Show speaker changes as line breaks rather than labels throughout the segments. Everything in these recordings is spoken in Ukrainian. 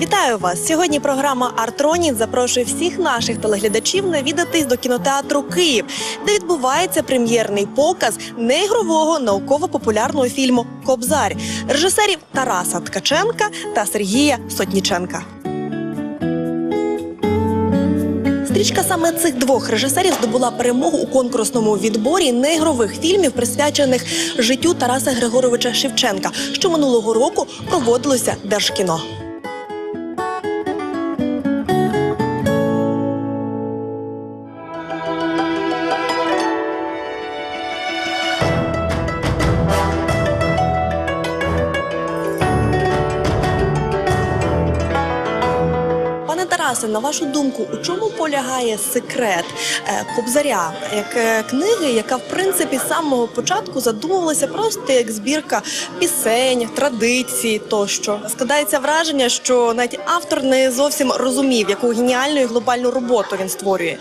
Вітаю вас! Сьогодні програма Артроніт запрошує всіх наших телеглядачів навідатись до кінотеатру Київ, де відбувається прем'єрний показ неігрового науково-популярного фільму Кобзар режисерів Тараса Ткаченка та Сергія Сотніченка. Стрічка саме цих двох режисерів здобула перемогу у конкурсному відборі неігрових фільмів, присвячених життю Тараса Григоровича Шевченка, що минулого року проводилося Держкіно. Тарасе, на вашу думку, у чому полягає секрет е, Кобзаря як е, книги, яка в принципі з самого початку задумувалася просто як збірка пісень, традицій тощо? Складається враження, що навіть автор не зовсім розумів, яку геніальну і глобальну роботу він створює.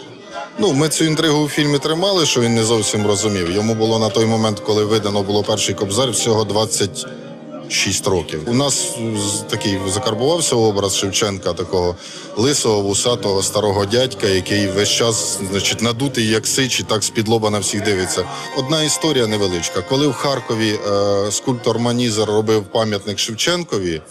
Ну, ми цю інтригу у фільмі тримали, що він не зовсім розумів. Йому було на той момент, коли видано було перший кобзар, всього 26 років. У нас такий закарбувався образ Шевченка, такого лисого, вусатого, старого дядька, який весь час, значить, надутий як сич, і так з-під лоба на всіх дивиться. Одна історія невеличка. Коли в Харкові е, скульптор Манізер робив пам'ятник Шевченкові.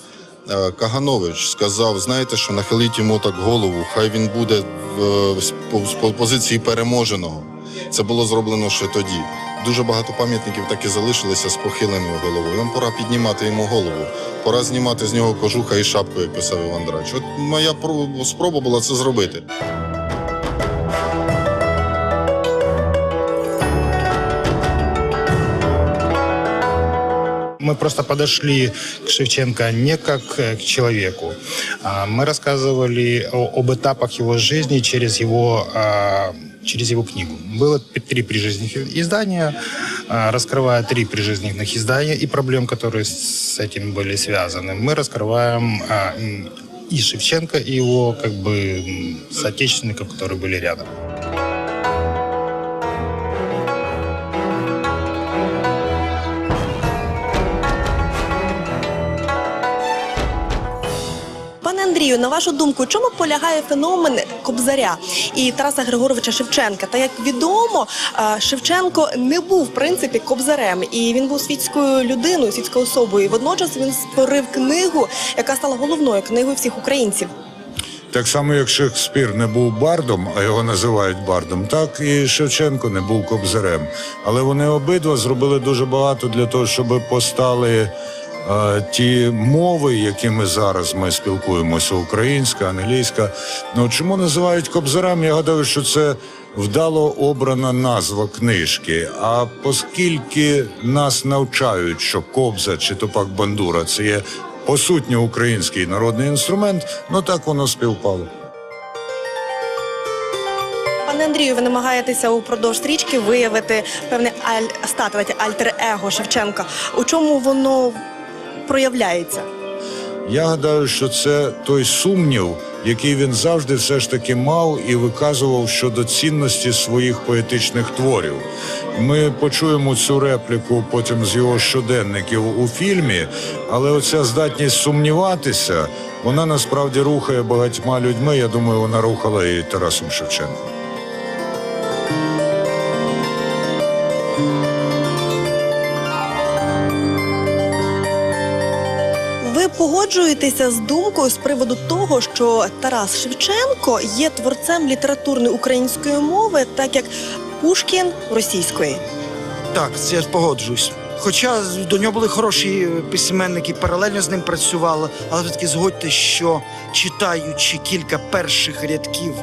Е, Каганович сказав: знаєте, що нахиліть йому так голову, хай він буде в, е, по- з позиції переможеного. Це було зроблено ще тоді. Дуже багато пам'ятників так і залишилися з похиленою головою. Нам пора піднімати йому голову. Пора знімати з нього кожуха і шапку, як писав Іван Драч. От моя про- спроба була це зробити.
Мы просто подошли к Шевченко не как э, к человеку. а Мы рассказывали об этапах его жизни через его, а, через его книгу. Было три прижизненных издания, а, раскрывая три прижизненных издания и проблем, которые с этим были связаны. Мы раскрываем и Шевченко, и его как бы соотечественников, которые были рядом.
Андрію, на вашу думку, чому полягає феномен Кобзаря і Тараса Григоровича Шевченка? Та як відомо, е, Шевченко не був в принципі кобзарем, і він був світською людиною, світською особою. І водночас він створив книгу, яка стала головною книгою всіх українців.
Так само, як Шекспір не був бардом, а його називають бардом, так і Шевченко не був кобзарем. Але вони обидва зробили дуже багато для того, щоб постали ті мови, якими зараз ми спілкуємося: українська, англійська. Ну чому називають кобзарем? Я гадаю, що це вдало обрана назва книжки. А оскільки нас навчають, що кобза чи топак бандура це є по суті український народний інструмент, ну так воно співпало.
Пане Андрію, ви намагаєтеся упродовж стрічки виявити певне аль статувати альтер-его Шевченка. У чому воно проявляється?
Я гадаю, що це той сумнів, який він завжди все ж таки мав і виказував щодо цінності своїх поетичних творів. Ми почуємо цю репліку потім з його щоденників у фільмі, але оця здатність сумніватися, вона насправді рухає багатьма людьми. Я думаю, вона рухала і Тарасом Шевченком.
Ви погоджуєтеся з думкою з приводу того, що Тарас Шевченко є творцем літературної української мови, так як Пушкін російської.
Так, це я погоджуюсь. Хоча до нього були хороші письменники, паралельно з ним працювали, але все-таки згодьте, що читаючи кілька перших рядків,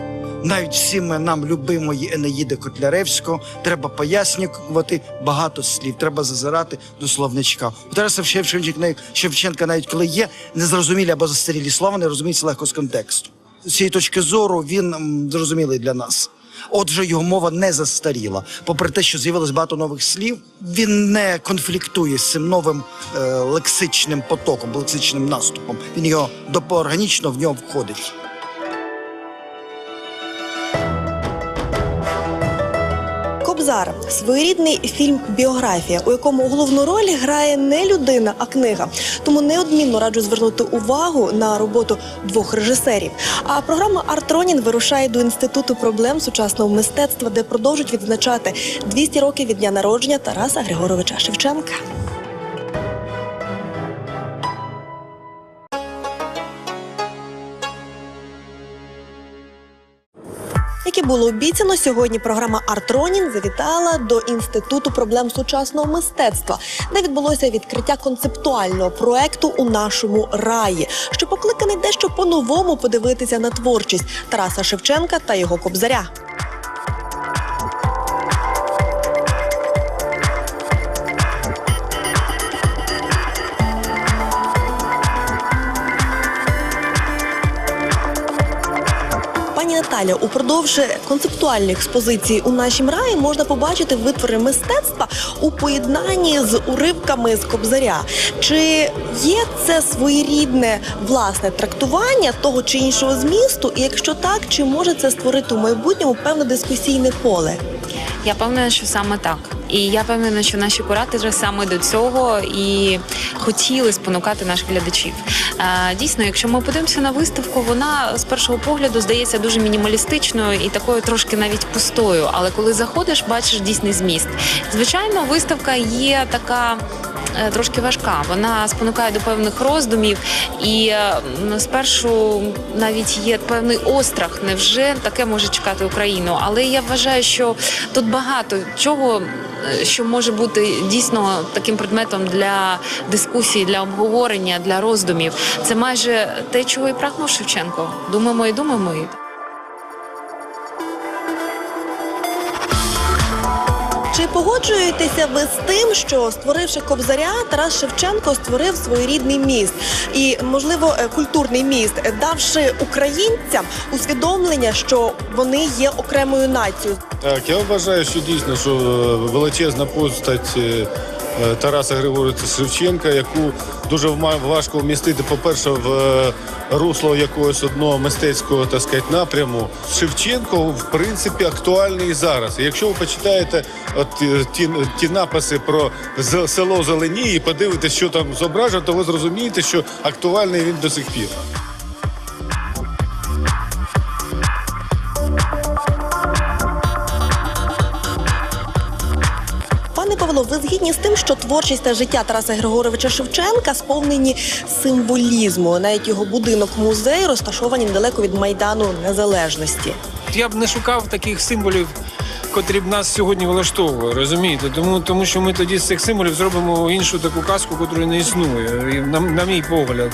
навіть всім нам любимої Енеїди Котляревського, треба пояснювати багато слів, треба зазирати до словничка. У Тараса Шевченка, Шевченка, навіть коли є незрозумілі або застарілі слова, не розуміється легко з контексту. З цієї точки зору він зрозумілий для нас. Отже, його мова не застаріла. Попри те, що з'явилось багато нових слів, він не конфліктує з цим новим е, лексичним потоком, лексичним наступом. Він його органічно в нього входить.
Кобзар своєрідний фільм біографія, у якому головну роль грає не людина, а книга. Тому неодмінно раджу звернути увагу на роботу двох режисерів. А програма Артронін вирушає до інституту проблем сучасного мистецтва, де продовжують відзначати 200 років від дня народження Тараса Григоровича Шевченка. Було обіцяно, сьогодні програма Артронін завітала до інституту проблем сучасного мистецтва, де відбулося відкриття концептуального проекту у нашому раї, що покликаний дещо по-новому подивитися на творчість Тараса Шевченка та його кобзаря. Пані Наталя, упродовж концептуальних експозицій у нашім раї можна побачити витвори мистецтва у поєднанні з уривками з кобзаря. Чи є це своєрідне власне трактування того чи іншого змісту? І якщо так, чи може це створити у майбутньому певне дискусійне поле?
Я певна, що саме так. І я певна, що наші куратори саме до цього і хотіли спонукати наших глядачів. Дійсно, якщо ми подивимося на виставку, вона з першого погляду здається дуже мінімалістичною і такою трошки навіть пустою. Але коли заходиш, бачиш дійсний зміст. Звичайно, виставка є така. е, Трошки важка, вона спонукає до певних роздумів, і е, спершу навіть є певний острах. Невже таке може чекати Україну? Але я вважаю, що тут багато чого, що може бути дійсно таким предметом для дискусії, для обговорення, для роздумів. Це майже те, чого і прагнув Шевченко. Думаємо і думаємо.
Погоджуєтеся ви з тим, що створивши кобзаря, Тарас Шевченко створив своєрідний міст і, можливо, е, культурний міст, давши українцям усвідомлення, що вони є окремою нацією?
Так, я вважаю, що дійсно, що е, величезна постать е, Тараса Григоровича Шевченка, яку дуже важко вмістити, по-перше, в е, русло якогось одного мистецького так сказати, напряму. Шевченко, в принципі, актуальний і зараз. Якщо ви почитаєте от, е, ті, ті написи про село Зеленії і подивитесь, що там зображено, то ви зрозумієте, що актуальний він до сих пір.
Згідні з тим, що творчість та життя Тараса Григоровича Шевченка сповнені символізму. Навіть його будинок музей розташовані недалеко від майдану незалежності.
Я б не шукав таких символів, котрі б нас сьогодні влаштовували, розумієте? Тому, тому що ми тоді з цих символів зробимо іншу таку казку, котрої не існує. На, на мій погляд.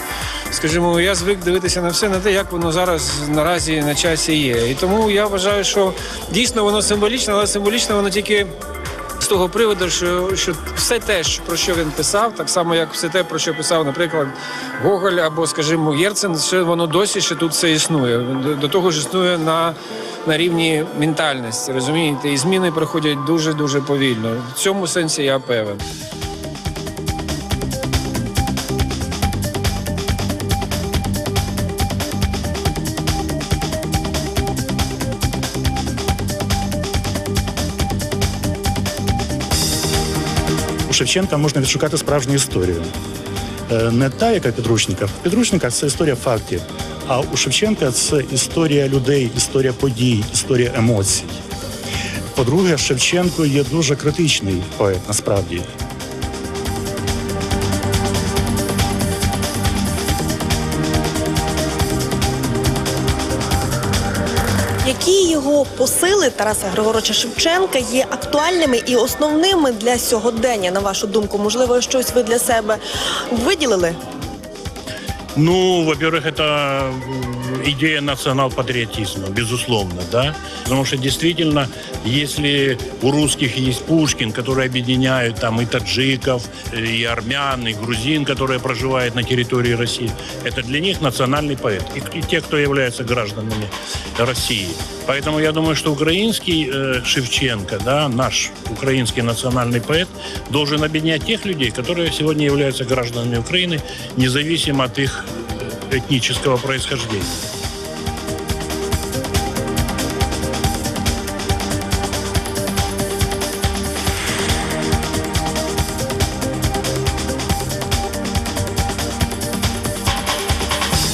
Скажімо, я звик дивитися на все на те, як воно зараз наразі на часі є. І тому я вважаю, що дійсно воно символічне, але символічне воно тільки. З того приводу, що, що все те, про що він писав, так само як все те, про що писав, наприклад, Гоголь або, скажімо, Єрцен, все воно досі ще тут все існує. До, до того ж існує на, на рівні ментальності, розумієте? І зміни проходять дуже дуже повільно. В цьому сенсі я певен.
У там можна відшукати справжню історію. Е, Не та, яка в підручниках. В підручниках це історія фактів. А у Шевченка це історія людей, історія подій, історія емоцій. По-друге, Шевченко є дуже критичний поет насправді.
Які його посили Тараса Григоровича Шевченка є актуальними і основними для сьогодення, на вашу думку? Можливо, щось ви для себе виділили?
Ну, во-первых, это идея национал-патриотизма, безусловно, да. Потому что действительно, если у русских есть Пушкин, который объединяет там и таджиков, и армян, и грузин, которые проживают на территории России, это для них национальный поэт. И, и те, кто являются гражданами России. Поэтому я думаю, что украинский э, Шевченко, да, наш украинский национальный поэт, должен объединять тех людей, которые сегодня являются гражданами Украины, независимо от их этнического происхождения.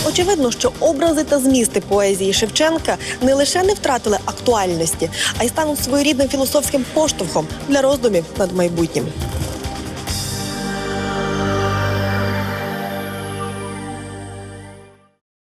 Очевидно, що образи та змісти поезії Шевченка не лише не втратили актуальності, а й стануть своєрідним філософським поштовхом для роздумів над майбутнім.